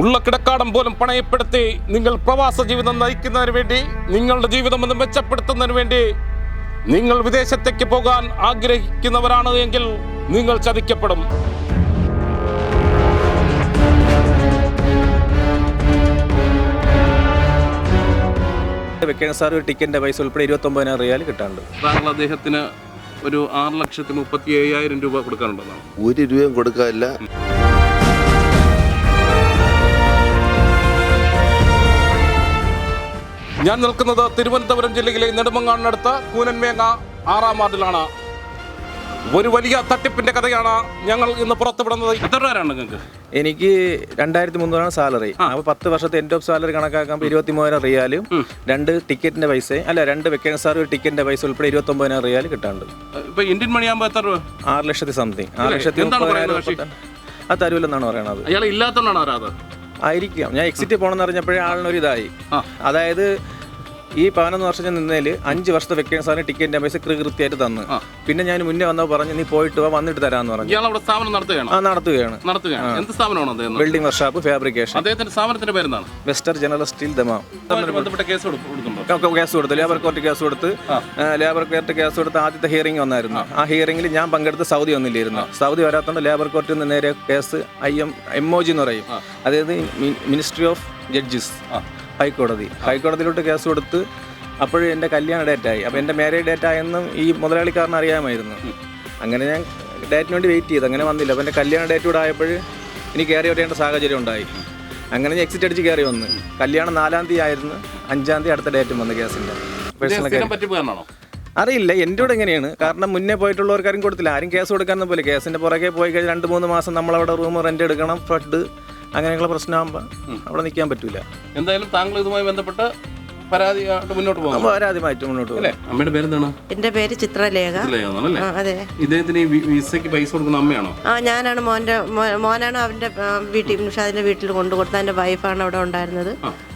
ഉള്ള കിടക്കാടം പോലും പണയപ്പെടുത്തി നിങ്ങൾ പ്രവാസ ജീവിതം നയിക്കുന്നതിന് വേണ്ടി നിങ്ങളുടെ ജീവിതം ഒന്ന് മെച്ചപ്പെടുത്തുന്നതിന് വേണ്ടി നിങ്ങൾ വിദേശത്തേക്ക് പോകാൻ ആഗ്രഹിക്കുന്നവരാണ് എങ്കിൽ നിങ്ങൾ ചതിക്കപ്പെടും. വെക്കേണ്ട സാർ ഒരു ടിക്കറ്റിന്റെ പൈസ ഉൾപ്പെടെ ഇരുപത്തൊമ്പതിനായിരം റിയാൽ കിട്ടാണ്ട് താങ്കൾ അദ്ദേഹത്തിന് ഒരു ആറ് ലക്ഷത്തി മുപ്പത്തി അയ്യായിരം രൂപ കൊടുക്കാനുണ്ടെന്നാണ്. ഒരു രൂപയും കൊടുക്കാനില്ല. ഞാൻ നിൽക്കുന്നത് തിരുവനന്തപുരം ജില്ലയിലെ നെടുമങ്ങാടിനടുത്ത് കൂനൻമേങ്ങ ആറാം വാർഡിലാണ്. ഒരു വലിയ തട്ടിപ്പിന്റെ കഥയാണ് ഞങ്ങൾ ഇന്ന് പുറത്തുവിടുന്നത്. എത്ര നിങ്ങൾക്ക്? എനിക്ക് രണ്ടായിരത്തി മുന്നൂറാണ് സാലറി. അപ്പോൾ പത്ത് വർഷത്തെ എൻഡ് ഓഫ് സാലറി കണക്കാക്കുമ്പോൾ ഇരുപത്തി മൂവായിരം റിയാലും രണ്ട് ടിക്കറ്റിന്റെ പൈസ അല്ല രണ്ട് വെക്കേഷൻ സാർ ഒരു ടിക്കറ്റിന്റെ പൈസ ഉൾപ്പെടെ ഇരുപത്തി ഒമ്പതിനായിരം റിയാൽ കിട്ടാണ്ട് ഇപ്പൊ ഇന്ത്യൻ മണിയാകുമ്പോൾ എത്ര രൂപ? ആറ് ലക്ഷത്തി സംതിങ്. ആറ് ലക്ഷത്തി ആ മുപ്പതിനായിരം പറയുന്നത് അത് തരൂലെന്നാണ് പറയണത്. അയാൾ ഇല്ലാത്തതുകൊണ്ടാണ് ആരാത് ആയിരിക്കാം. ഞാൻ എക്സിറ്റ് പോകണമെന്ന് അറിഞ്ഞപ്പോഴേ ആളിനൊരു ഇതായി അതായത് ഈ പതിനൊന്ന് വർഷം ഞാൻ നിന്നതിൽ അഞ്ച് വർഷത്തെ വെക്കേഷൻ സാറിന് ടിക്കറ്റിന്റെ പൈസ കൃത്യമായിട്ട് തന്നു. പിന്നെ ഞാൻ മുന്നേ വന്നപ്പോൾ പറഞ്ഞു നീ പോയിട്ട് വാ വന്നിട്ട് തരാന്ന് പറഞ്ഞു. ഇയാൾ അവിടെ സ്ഥാപനം നടത്തുകയാണ്? ആ നടത്തുകയാണ്. നടത്തുകയാണ്. എന്ത് സ്ഥാപനമാണ് അദ്ദേഹം? ബിൽഡിംഗ് വർഷാപ്പ് ഫാബ്രിക്കേഷൻ അദ്ദേഹത്തിന്റെ സ്ഥാപനത്തിന്റെ പേരെന്താണ്? വെസ്റ്റർ ജനറൽ സ്റ്റീൽ ദമാം ബന്ധപ്പെട്ട കേസ് കൊടുക്കുന്നുണ്ടോ? കേസ് കൊടുത്തു. ലേബർ കോർട്ട് കേസ് കൊടുത്ത് ലേബർ കോർട്ട് കേസ് കൊടുത്ത് ആദ്യത്തെ ഹിയറിംഗ് വന്നായിരുന്നു. ആ. ഹിയറിംഗിൽ ഞാൻ പങ്കെടുത്ത് സൗദി വന്നില്ലായിരുന്നു. സൗദി വരാത്തതുകൊണ്ട് ലേബർ കോർട്ടിൽ നിന്ന് നേരെ case I M M O G എന്ന് പറയും. അതായത് മിനിസ്ട്രി ഓഫ് ജഡ്ജസ് ഹൈക്കോടതി. ഹൈക്കോടതിയിലോട്ട് കേസ് കൊടുത്ത് അപ്പോഴും എന്റെ കല്യാണ ഡേറ്റായി. അപ്പോൾ എന്റെ മാരേജ് ഡേറ്റ് ആയെന്നും ഈ മുതലാളിക്കാരന് അറിയാമായിരുന്നു. അങ്ങനെ ഞാൻ ഡേറ്റിന് വേണ്ടി വെയിറ്റ് ചെയ്തു. അങ്ങനെ വന്നില്ല. അപ്പോൾ എന്റെ കല്യാണ ഡേറ്റ് കൂടെ ആയപ്പോൾ എനിക്ക് കയറി വരേണ്ട സാഹചര്യം ഉണ്ടായി. അങ്ങനെ ഞാൻ എക്സിറ്റ് അടിച്ച് കയറി വന്നു. കല്യാണം നാലാം തീയതി ആയിരുന്നു. അഞ്ചാം തീയതി അടുത്ത ഡേറ്റും വന്നു കേസിന്റെ. അറിയില്ല. എന്റെ കൂടെ എങ്ങനെയാണ്? കാരണം മുന്നേ പോയിട്ടുള്ളവർക്കാരും കൊടുത്തില്ല. ആരും കേസ് കൊടുക്കാനൊന്നും പോലെ കേസിന്റെ പുറകെ പോയി കഴിഞ്ഞാൽ രണ്ട് മൂന്ന് മാസം നമ്മളവിടെ റൂം റെന്റ് എടുക്കണം ഫ്ലഡ് അങ്ങനെയുള്ള പ്രശ്നമാകുമ്പോൾ അവിടെ നിൽക്കാൻ പറ്റില്ല എന്തായാലും താങ്കൾ ഇതുമായി ബന്ധപ്പെട്ട് പരാതിയായിട്ട് മുന്നോട്ട് പോകുന്നു. അപ്പോൾ ആരാദ്യമായിട്ട് മുന്നോട്ട് പോകും അല്ലേ അമ്മയുടെ പേരെന്താണ്? എന്റെ പേര് ചിത്രലേഖ. അല്ലേ അതെ. ഇദ്ദേഹത്തിന് ഈ വിസയ്ക്ക് പൈസ കൊടുക്കുന്ന അമ്മയാണോ? ആ ഞാനാണ് മോന്റെ മോനാണ് അവന്റെ വീട്ടിൽ നിഷാദിന്റെ വീട്ടിൽ കൊണ്ടു കൊടുത്തത് എന്റെ വൈഫാണ് അവിടെ ഉണ്ടായിരുന്നത്.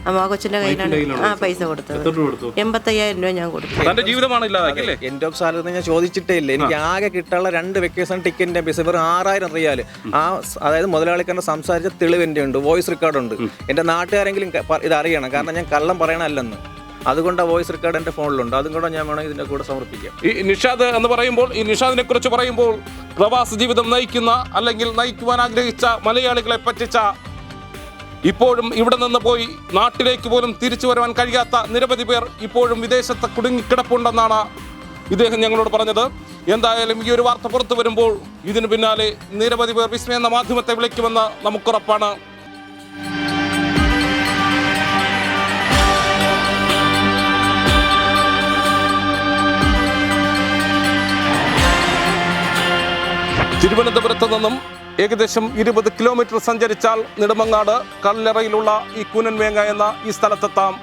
അമ്മ കൊച്ചിന്റെ കയ്യിലാണ് ആ പൈസ കൊടുത്തത്. കൊടുത്തു? എൺപത്തയ്യായിരം രൂപ ഞാൻ കൊടുത്തു. തന്റെ ജീവിതമാണ് ഇല്ലാതാക്കില്ലേ എന്റെ ഓഫ് സാലറി ഞാൻ ചോദിച്ചിട്ടേ ഇല്ല. എനിക്ക് ആകെ കിട്ടാനുള്ള രണ്ട് വെക്കേഷൻ ടിക്കറ്റിന്റെ പൈസ വെറും ആറായിരം റിയാൽ ആ അതായത് മുതലാളിക്കാരൻ സംസാരിച്ച തെളിവ് എന്റെ ഉണ്ട് വോയിസ് റെക്കോർഡ് ഉണ്ട്. എന്റെ നാട്ടുകാരെങ്കിലും ഇത് അറിയണം കാരണം ഞാൻ കള്ളം പറയണമല്ലെന്ന്. അതുകൊണ്ട് വോയിസ് റെക്കോർഡ് എന്റെ ഫോണിലുണ്ട്. അതും കൂടെ ഞാൻ വേണമെങ്കിൽ ഇതിന്റെ കൂടെ സമർപ്പിക്കാം. ഈ നിഷാദ് എന്ന് പറയുമ്പോൾ ഈ നിഷാദിനെ കുറിച്ച് പറയുമ്പോൾ പ്രവാസ ജീവിതം നയിക്കുന്ന അല്ലെങ്കിൽ നയിക്കുവാൻ ആഗ്രഹിച്ച മലയാളികളെ പറ്റിച്ച ഇപ്പോഴും ഇവിടെ നിന്ന് പോയി നാട്ടിലേക്ക് പോലും തിരിച്ചു വരുവാൻ കഴിയാത്ത നിരവധി പേർ ഇപ്പോഴും വിദേശത്ത് കുടുങ്ങിക്കിടപ്പുണ്ടെന്നാണ് ഇദ്ദേഹം ഞങ്ങളോട് പറഞ്ഞത്. എന്തായാലും ഈ ഒരു വാർത്ത പുറത്തു വരുമ്പോൾ ഇതിനു പിന്നാലെ നിരവധി പേർ വിസ്മയ എന്ന മാധ്യമത്തെ വിളിക്കുമെന്ന് നമുക്കുറപ്പാണ്. തിരുവനന്തപുരത്ത് നിന്നും ഏകദേശം ഇരുപത് കിലോമീറ്റർ സഞ്ചരിച്ചാൽ നെടുമങ്ങാട് കല്ലറയിലുള്ള ഈ കൂനൻവേങ്ങ എന്ന ഈ സ്ഥലത്തെത്താം.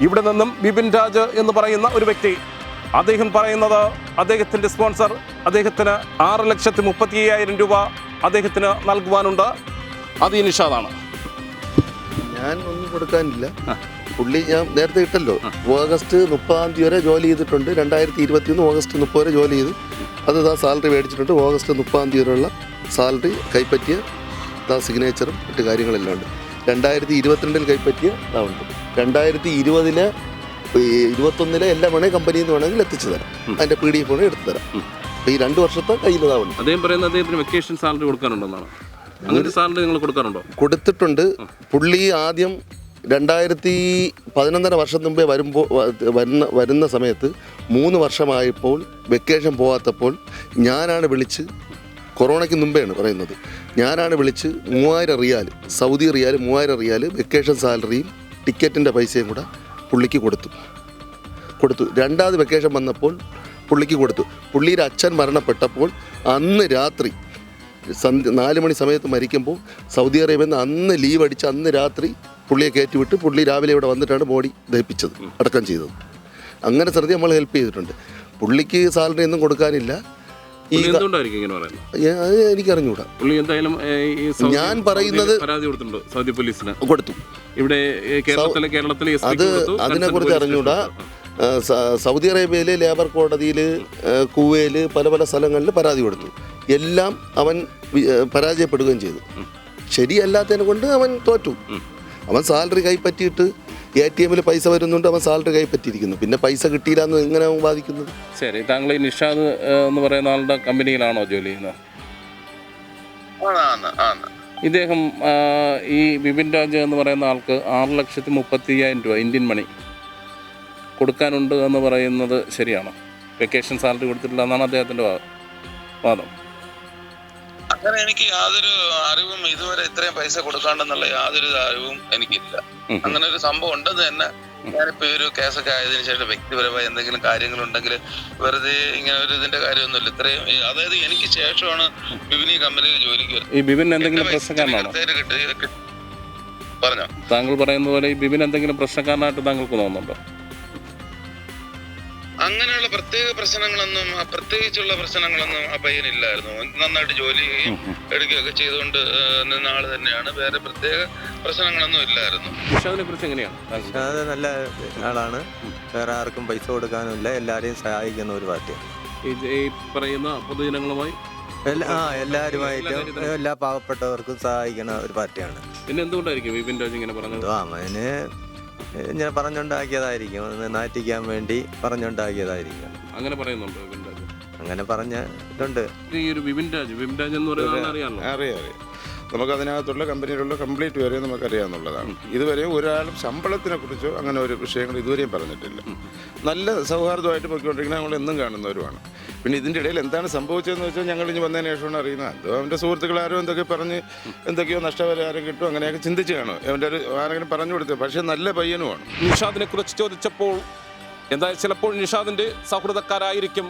ഇവിടെ നിന്നും ബിപിൻ രാജ് എന്ന് പറയുന്ന ഒരു വ്യക്തി. അദ്ദേഹം പറയുന്നത് അദ്ദേഹത്തിന്റെ സ്പോൺസർ അദ്ദേഹത്തിന് ആറ് ലക്ഷത്തി മുപ്പത്തി അയ്യായിരം രൂപ അദ്ദേഹത്തിന് നൽകുവാനുണ്ട്. അത് ഈ നിഷാദാണ്. ഞാൻ ഒന്നും കൊടുക്കാനില്ല. പുള്ളി ഞാൻ നേരത്തെ ഇട്ടല്ലോ. ഓഗസ്റ്റ് മുപ്പതാം തീയതി വരെ ജോലി ചെയ്തിട്ടുണ്ട്. രണ്ടായിരത്തി ഇരുപത്തി ഒന്ന് ഓഗസ്റ്റ് മുപ്പത് വരെ ജോലി ചെയ്തു. അത് സാലറി മേടിച്ചിട്ടുണ്ട്. ഓഗസ്റ്റ് മുപ്പതാം തീയതി വരെയുള്ള സാലറി കൈപ്പറ്റിയ ഇതാ സിഗ്നേച്ചറും മറ്റ് കാര്യങ്ങളെല്ലാം ഉണ്ട്. രണ്ടായിരത്തി ഇരുപത്തിരണ്ടിൽ കൈപ്പറ്റിയ ഇതാ ഉണ്ട്. രണ്ടായിരത്തി ഇരുപതിലെ ഇരുപത്തൊന്നിലെ എല്ലാം വേണമെങ്കിൽ കമ്പനിയിൽ നിന്ന് വേണമെങ്കിൽ എത്തിച്ചു തരാം. അതിന്റെ പി ഡി എഫ് വേണമെങ്കിൽ എടുത്തു തരാം. അപ്പോൾ ഈ രണ്ട് വർഷത്തെ കയ്യിൽ ഇതാ ഉണ്ട്. അദ്ദേഹം പറയുന്നത് അദ്ദേഹത്തിന് വെക്കേഷൻ സാലറി കൊടുക്കാനുണ്ടെന്നാണ് അങ്ങനെ സാലറി നിങ്ങൾ കൊടുക്കാറുണ്ടോ? കൊടുത്തിട്ടുണ്ട്. പുള്ളി ആദ്യം രണ്ടായിരത്തി പതിനൊന്നര വർഷം മുമ്പേ വരുമ്പോൾ വരുന്ന വരുന്ന സമയത്ത് മൂന്ന് വർഷമായപ്പോൾ വെക്കേഷൻ പോകാത്തപ്പോൾ ഞാനാണ് വിളിച്ച് കൊറോണയ്ക്ക് മുമ്പെയാണ് പറയുന്നത്. ഞാനാണ് വിളിച്ച് മൂവായിരം റിയാൽ സൗദി റിയാൽ മൂവായിരം റിയാൽ വെക്കേഷൻ സാലറിയും ടിക്കറ്റിന്റെ പൈസയും കൂടെ പുള്ളിക്ക് കൊടുത്തു. കൊടുത്തു. രണ്ടാമത് വെക്കേഷൻ വന്നപ്പോൾ പുള്ളിക്ക് കൊടുത്തു. പുള്ളിയുടെ അച്ഛൻ മരണപ്പെട്ടപ്പോൾ അന്ന് രാത്രി സന്ധ്യ നാല് മണി സമയത്ത് മരിക്കുമ്പോൾ സൗദി അറേബ്യയിൽ നിന്ന് അന്ന് ലീവ് അടിച്ച് അന്ന് രാത്രി പുള്ളിയെ കയറ്റിവിട്ട് പുള്ളി രാവിലെ ഇവിടെ വന്നിട്ടാണ് ബോഡി ദഹിപ്പിച്ചത് അടക്കം ചെയ്തത്. അങ്ങനെ ശ്രദ്ധ നമ്മൾ ഹെൽപ്പ് ചെയ്തിട്ടുണ്ട്. പുള്ളിക്ക് സാലറി ഒന്നും കൊടുക്കാനില്ല. ഈ പുള്ളി എന്തുകൊണ്ടായിരിക്കും ഇങ്ങനെ പറയുന്നത്? ഏ, അത് എനിക്കറിഞ്ഞൂടാ. പുള്ളി എന്തായാലും ഏ, ഈ സൗദി- ഞാൻ പറയുന്നത് സൗദി പരാതി കൊടുത്തിട്ടുണ്ട്? സൗദി പോലീസിന്? കൊടുത്തു. ഇവിടെ ഏ, കേരളത്തിലെ കേരളത്തിലെ എസ് അത് അതിനെക്കുറിച്ച് അറിഞ്ഞൂടാ. ആ, സ- സൗദി അറേബ്യയിലെ ലേബർ കോടതിയിൽ കുവയിൽ പല പല സ്ഥലങ്ങളിൽ പരാതി കൊടുത്തു. എല്ലാം അവൻ വി- ഏ, പരാജയപ്പെടുകയും ചെയ്തു. ശരിയല്ലാത്തതിനെ കൊണ്ട് അവൻ തോറ്റു. അവൻ സാലറി കൈപ്പറ്റിയിട്ട് എ ടി എമ്മിൽ പൈസ വരുന്നുണ്ട് അവൻ സാലറി കൈപ്പറ്റിയിരിക്കുന്നു. പിന്നെ പൈസ കിട്ടിയില്ല എന്ന് എങ്ങനെ ബാധിക്കുന്നത് ശരി താങ്കൾ ഈ നിഷാദ് എന്ന് പറയുന്ന ആളുടെ കമ്പനിയിലാണോ ജോലി ചെയ്യുന്നത്? ഇദ്ദേഹം ഈ ബിപിൻ രാജ് എന്ന് പറയുന്ന ആൾക്ക് ആറ് ലക്ഷത്തി മുപ്പത്തി അയ്യായിരം രൂപ ഇന്ത്യൻ മണി കൊടുക്കാനുണ്ട് എന്ന് പറയുന്നത് ശരിയാണോ? വെക്കേഷൻ സാലറി കൊടുത്തിട്ടില്ല എന്നാണ് അദ്ദേഹത്തിന്റെ വാദം. അങ്ങനെ എനിക്ക് യാതൊരു അറിവും ഇതുവരെ ഇത്രയും പൈസ കൊടുക്കാണ്ടെന്നുള്ള യാതൊരു അറിവും എനിക്കില്ല. അങ്ങനെ ഒരു സംഭവം ഉണ്ടെന്ന് തന്നെ ഞാനിപ്പോ ഒരു കേസൊക്കെ ആയതിനു ശേഷം വ്യക്തിപരമായി എന്തെങ്കിലും കാര്യങ്ങളുണ്ടെങ്കിൽ വെറുതെ ഇങ്ങനെ ഒരു ഇതിന്റെ കാര്യമൊന്നുമില്ല. ഇത്രയും അതായത് എനിക്ക് ശേഷമാണ് വിപിനി കമ്പനിയിൽ ജോലിക്ക് വരുന്നത്. ഈ എന്തെങ്കിലും പ്രശ്നക്കാരനാണോ? പറഞ്ഞോ. താങ്കൾ പറയുന്ന പോലെ ഈ ബിബിൻ എന്തെങ്കിലും പ്രശ്നക്കാരനായിട്ട് താങ്കൾക്ക് തോന്നുന്നുണ്ടോ? അങ്ങനെയുള്ള പ്രത്യേക പ്രശ്നങ്ങളൊന്നും പ്രത്യേകിച്ചുള്ള പ്രശ്നങ്ങളൊന്നും ആ പയ്യനില്ലായിരുന്നു നന്നായിട്ട് ജോലി എടുക്കുകയൊക്കെ ചെയ്തുകൊണ്ട് നിന്ന ആൾ തന്നെയാണ്. വേറെ പ്രത്യേക പ്രശ്നങ്ങളൊന്നും ഇല്ലായിരുന്നു. നിഷാദിനെ കുറിച്ച് എങ്ങനെയാണ് നല്ല ആളാണ്. വേറെ ആർക്കും പൈസ കൊടുക്കാനുമില്ല. എല്ലാവരെയും സഹായിക്കുന്ന ഒരു പാർട്ടിയാണ്. ഈ പറയുന്ന പൊതുജനങ്ങളുമായി? എല്ലാ ആ എല്ലാവരുമായിട്ടും എല്ലാ പാവപ്പെട്ടവർക്കും സഹായിക്കുന്ന ഒരു പാർട്ടിയാണ്. പിന്നെ എന്തുകൊണ്ടായിരിക്കും വിപിൻ രാജ് ഇങ്ങനെ പറഞ്ഞത്? ആ അവന് ഇങ്ങനെ പറഞ്ഞുണ്ടാക്കിയതായിരിക്കും. ഒന്ന് നാറ്റിക്കാൻ വേണ്ടി പറഞ്ഞുണ്ടാക്കിയതായിരിക്കും. അങ്ങനെ പറയുന്നുണ്ട് രാജ് അങ്ങനെ പറഞ്ഞിട്ടുണ്ട് ഈ ഒരു രാജ് രാജ് എന്ന് അറിയാമല്ലോ. അറിയാം അറിയാം. നമുക്ക് അതിനകത്തുള്ള കമ്പനിയിലുള്ള കംപ്ലീറ്റ് വരെ നമുക്കറിയാമെന്നുള്ളതാണ് ഇതുവരെ ഒരാളും ശമ്പളത്തിനെ കുറിച്ചോ അങ്ങനെ ഒരു വിഷയങ്ങൾ ഇതുവരെയും പറഞ്ഞിട്ടില്ല. നല്ല സൗഹാർദ്ദമായിട്ട് പൊയ്ക്കൊണ്ടിരിക്കുന്ന നമ്മൾ എന്നും കാണുന്നവരുമാണ്. പിന്നെ ഇതിന്റെ ഇടയിൽ എന്താണ് സംഭവിച്ചതെന്ന് വെച്ചാൽ ഞങ്ങൾ ഇനി വന്നതിന് ശേഷമാണ് അറിയുന്നത്. അതോ അവന്റെ സുഹൃത്തുക്കൾ ആരും എന്തൊക്കെ പറഞ്ഞ് എന്തൊക്കെയോ നഷ്ടപരിഹാരം കിട്ടും അങ്ങനെയൊക്കെ ചിന്തിച്ച് കാണും. അവന്റെ ഒരു ആരെങ്കിലും പറഞ്ഞു കൊടുത്തത് പക്ഷേ നല്ല പയ്യനുമാണ് നിഷാദിനെ കുറിച്ച് ചോദിച്ചപ്പോൾ എന്തായാലും ചിലപ്പോൾ നിഷാദിന്റെ സൗഹൃദക്കാരായിരിക്കും.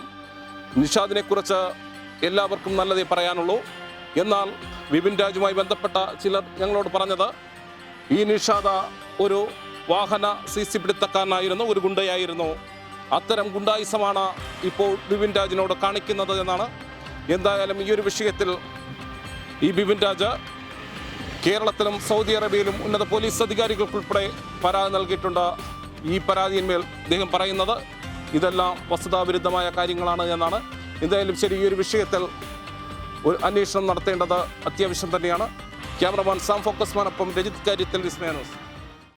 നിഷാദിനെ കുറിച്ച് എല്ലാവർക്കും നല്ലതേ പറയാനുള്ളൂ. എന്നാൽ വിപിൻ രാജുമായി ബന്ധപ്പെട്ട ചിലർ ഞങ്ങളോട് പറഞ്ഞത് ഈ നിഷാദ ഒരു വാഹന സി സി പിടുത്തക്കാരനായിരുന്നു ഒരു ഗുണ്ടയായിരുന്നു. അത്തരം ഗുണ്ടായുസമാണ് ഇപ്പോൾ ബിപിൻ രാജിനോട് കാണിക്കുന്നത് എന്നാണ് എന്തായാലും ഈ ഒരു വിഷയത്തിൽ ഈ ബിപിൻ രാജ് കേരളത്തിലും സൗദി അറേബ്യയിലും ഉന്നത പോലീസ് അധികാരികൾക്കുൾപ്പെടെ പരാതി നൽകിയിട്ടുണ്ട്. ഈ പരാതിയിന്മേൽ അദ്ദേഹം പറയുന്നത് ഇതെല്ലാം വസ്തുതാവിരുദ്ധമായ കാര്യങ്ങളാണ് എന്നാണ്. എന്തായാലും ശരി ഈ ഒരു വിഷയത്തിൽ ഒരു അന്വേഷണം നടത്തേണ്ടത് അത്യാവശ്യം തന്നെയാണ്. ക്യാമറമാൻ സാം ഫോക്കസ്മാനൊപ്പം രജിത് കാര്യത്തിൽ വിസ്മയാനോസ്